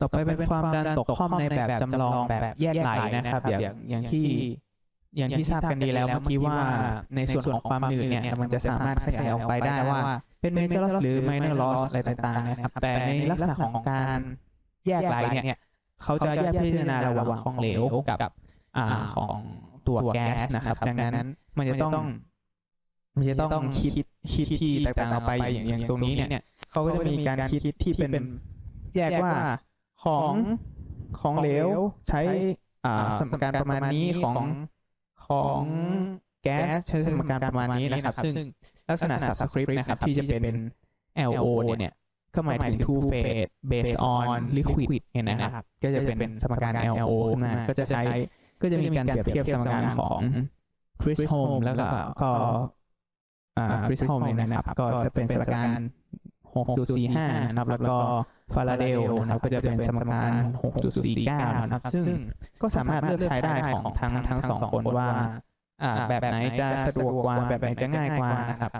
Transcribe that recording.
ต่อไปเป็นความดันตกข้อมในแบบจำลองแบบแยกไหลนะครับ อย่างอย่างที่อย่างที่ทราบกันดีแล้วเมื่อกี้ว่าในส่วนของความหนืดเนี่ยมันจะสามารถขยายออกไปได้ว่า เป็น major loss หรือ minor loss อะไรต่างๆนะครับ แต่ในลักษณะของการแยกไหลเนี่ยเขาจะแยกพิจารณาระหว่างของเหลวกับอ่าของตัวแก๊สนะครับ ดังนั้นมันจะต้องมันจะต้องคิดคิดที่แตกต่างออกไปอย่างอย่างตรงนี้เนี่ยเขาก็จะมีการคิดที่เป็นแยกว่า ของของเหลว ใช้อ่าสมการประมาณนี้ของของแก๊สใช้สมการประมาณนี้นะครับ ซึ่งลักษณะ subscript นะครับ ที่จะเป็น LO เนี่ยก็หมายถึง two phase based on liquid เนี่ยนะครับ ก็จะเป็นสมการ LO ขึ้นมาก็จะใช้ก็จะมีการเปรียบเทียบสมการของ Chris Holm แล้วก็ก็อ่า Chris Holm เนี่ยนะครับ ก็จะเป็นสมการ 6.45 นะครับ แล้วก็ฟาราเดลนะครับก็จะเป็นสมการ 6.49 นะครับ ซึ่งก็สามารถเลือกใช้ได้ของทั้งทั้งสองคนว่าอ่าแบบไหนจะสะดวกกว่าแบบไหนจะง่ายกว่านะครับ